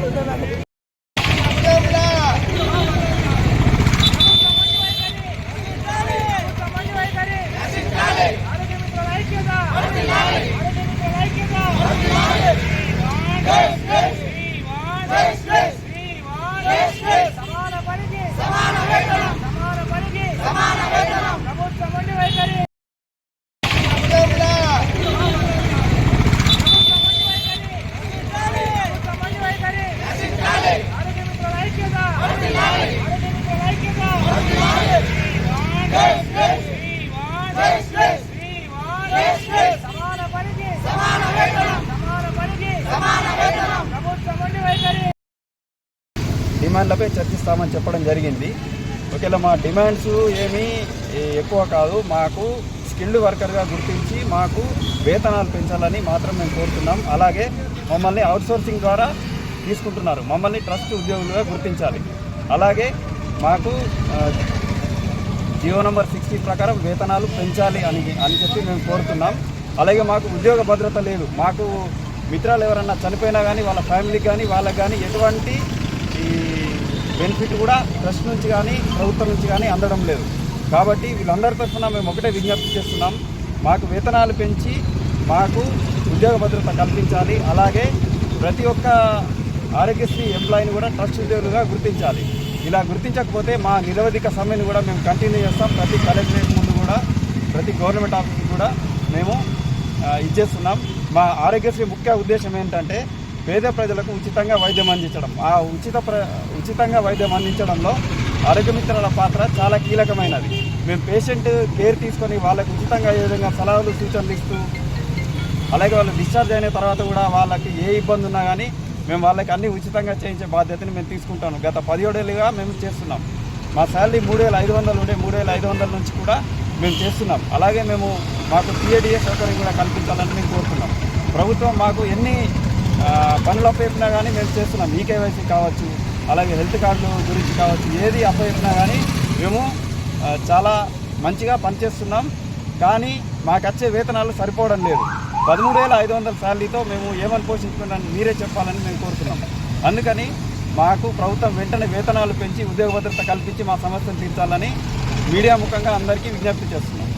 no, no, no, no. డిమాండ్లపై చర్చిస్తామని చెప్పడం జరిగింది. ఒకవేళ మా డిమాండ్స్ ఏమీ ఎక్కువ కాదు మాకు స్కిల్డ్ వర్కర్గా గుర్తించి మాకు వేతనాలు పెంచాలని మాత్రం మేము కోరుతున్నాం. అలాగే మమ్మల్ని అవుట్సోర్సింగ్ ద్వారా తీసుకుంటున్నారు. మమ్మల్ని ట్రస్ట్ ఉద్యోగులుగా గుర్తించాలి. అలాగే మాకు జియో నంబర్ సిక్స్టీ ప్రకారం వేతనాలు పెంచాలి అని అని చెప్పి మేము కోరుతున్నాం. అలాగే మాకు ఉద్యోగ భద్రత లేదు. మాకు మిత్రాలు ఎవరన్నా చనిపోయినా కానీ వాళ్ళ ఫ్యామిలీకి కానీ వాళ్ళకి కానీ ఎటువంటి ఈ బెనిఫిట్ కూడా ట్రస్ట్ నుంచి కానీ ప్రభుత్వం నుంచి కానీ అందడం లేదు. కాబట్టి వీళ్ళందరి తరఫున మేము ఒకటే విజ్ఞప్తి చేస్తున్నాం. మాకు వేతనాలు పెంచి మాకు ఉద్యోగ భద్రత కల్పించాలి. అలాగే ప్రతి ఒక్క ఆరోగ్యశ్రీ ఎంప్లాయీని కూడా ట్రస్ట్ ఉద్యోగులుగా గుర్తించాలి. ఇలా గుర్తించకపోతే మా నిరవధిక సమ్మెను కూడా మేము కంటిన్యూ చేస్తాం. ప్రతి కలెక్టరేట్ ముందు కూడా ప్రతి గవర్నమెంట్ ఆఫీస్ కూడా మేము ఇచ్చేస్తున్నాం. మా ఆరోగ్యశ్రీ ముఖ్య ఉద్దేశం ఏంటంటే పేద ప్రజలకు ఉచితంగా వైద్యం అందించడం. ఆ ఉచిత ప్ర ఉచితంగా వైద్యం అందించడంలో ఆరోగ్యమిత్రుల పాత్ర చాలా కీలకమైనది. మేము పేషెంట్ కేర్ తీసుకొని వాళ్ళకు ఉచితంగా ఏ విధంగా సలహాలు సూచనలు ఇస్తూ అలాగే వాళ్ళు డిశ్చార్జ్ అయిన తర్వాత కూడా వాళ్ళకి ఏ ఇబ్బంది ఉన్నా కానీ మేము వాళ్ళకి అన్ని ఉచితంగా చేయించే బాధ్యతని మేము తీసుకుంటాను. గత పదిహేడేళ్ళుగా మేము చేస్తున్నాం. మా శాలరీ మూడు వేల ఐదు వందలు ఉండే మూడు వేల ఐదు వందల నుంచి కూడా మేము చేస్తున్నాం. అలాగే మేము మాకు టీఏడిఏ సౌకర్యం కూడా కల్పించాలని మేము కోరుతున్నాం ప్రభుత్వం మాకు ఎన్ని పనులు అప్పచెప్పినా కానీ మేము చేస్తున్నాం. ఈకేవైసీ కావచ్చు అలాగే హెల్త్ కార్డుల గురించి కావచ్చు ఏది అప్పచెప్పినా కానీ మేము చాలా మంచిగా పనిచేస్తున్నాం. కానీ మాకు వచ్చే వేతనాలు సరిపోవడం లేదు. పదమూడు వేల ఐదు వందల శాలరీతో మేము ఏమని పోషించుకున్నాను మీరే చెప్పాలని మేము కోరుతున్నాం. అందుకని మాకు ప్రభుత్వం వెంటనే వేతనాలు పెంచి ఉద్యోగ భద్రత కల్పించి మా సమస్యను తీర్చాలని మీడియా ముఖంగా అందరికీ విజ్ఞప్తి చేస్తున్నాం.